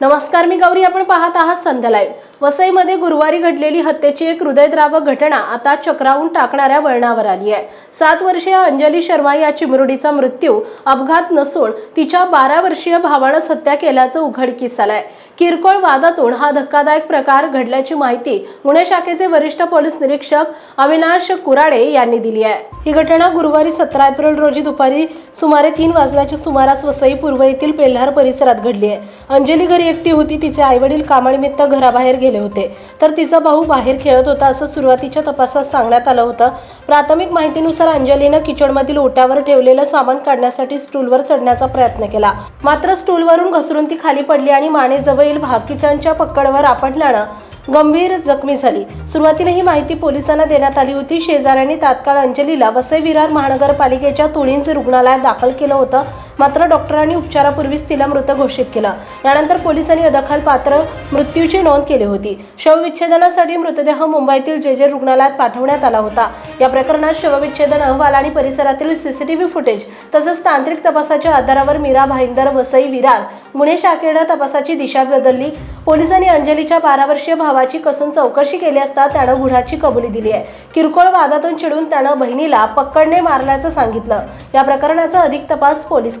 नमस्कार मी गौरी. आपण पाहत आहात संध्या लाईव्ह वसईमध्ये गुरुवारी घडलेली हत्येची एक हृदयद्रावक घटना आता चक्रावून टाकणाऱ्या वळणावर आली आहे. सात वर्षीय अंजली शर्मा या चिमुरडीचा मृत्यू अपघात नसून तिच्या बारा वर्षीय भावानंच हत्या केल्याचं उघडकीस आलंय किरकोळ वादातून हा धक्कादायक प्रकार घडल्याची माहिती पुणे शाखेचे वरिष्ठ पोलीस निरीक्षक अविनाश कुराडे यांनी दिली आहे. ही घटना गुरुवारी सतरा एप्रिल रोजी दुपारी सुमारे तीन वाजण्याच्या सुमारास वसई पूर्व येथील पेल्हार परिसरात घडली आहे. अंजली घरी एकटी होती तिचे आईवडील कामानिमित्त घराबाहेर गेले होते. तर तिचा भाऊ बाहेर खेळत होता असं सुरुवातीच्या तपासात सांगण्यात आलं होतं. प्राथमिक माहितीनुसार अंजलीनं किचनमधील ओट्यावर ठेवलेलं सामान काढण्यासाठी स्टूलवर चढण्याचा प्रयत्न केला. मात्र स्टूलवरून घसरून ती खाली पडली आणि मानेजवळील भाग किचनच्या पकडवर आपटल्यानं गंभीर जखमी झाली. सुरुवातीला ही माहिती पोलिसांना देण्यात आली होती. शेजाऱ्यांनी तात्काळ अंजलीला वसई विरार महानगरपालिकेच्या तुळींचे रुग्णालयात दाखल केलं होतं. मात्र डॉक्टरांनी उपचारापूर्वीच तिला मृत घोषित केलं. यानंतर पोलिसांनी अदखल पात्र मृत्यूची नोंद केली होती. शवविच्छेदनासाठी मृतदेह मुंबईतील जे जे रुग्णालयात पाठवण्यात आला होता. या प्रकरणात शवविच्छेदन अहवाल आणि परिसरातील सीसीटीव्ही फुटेज तसंच तांत्रिक तपासाच्या आधारावर मीरा भाईंदर वसई विरार गुन्हे शाखेनं तपासाची दिशा बदलली. पोलिसांनी अंजलीच्या बारा वर्षीय भावाची कसून चौकशी केली असता त्यानं गुन्ह्याची कबुली दिली आहे. किरकोळ वादातून चिडून त्यानं बहिणीला पक्कडने मारल्याचं सांगितलं. या प्रकरणाचा अधिक तपास पोलीस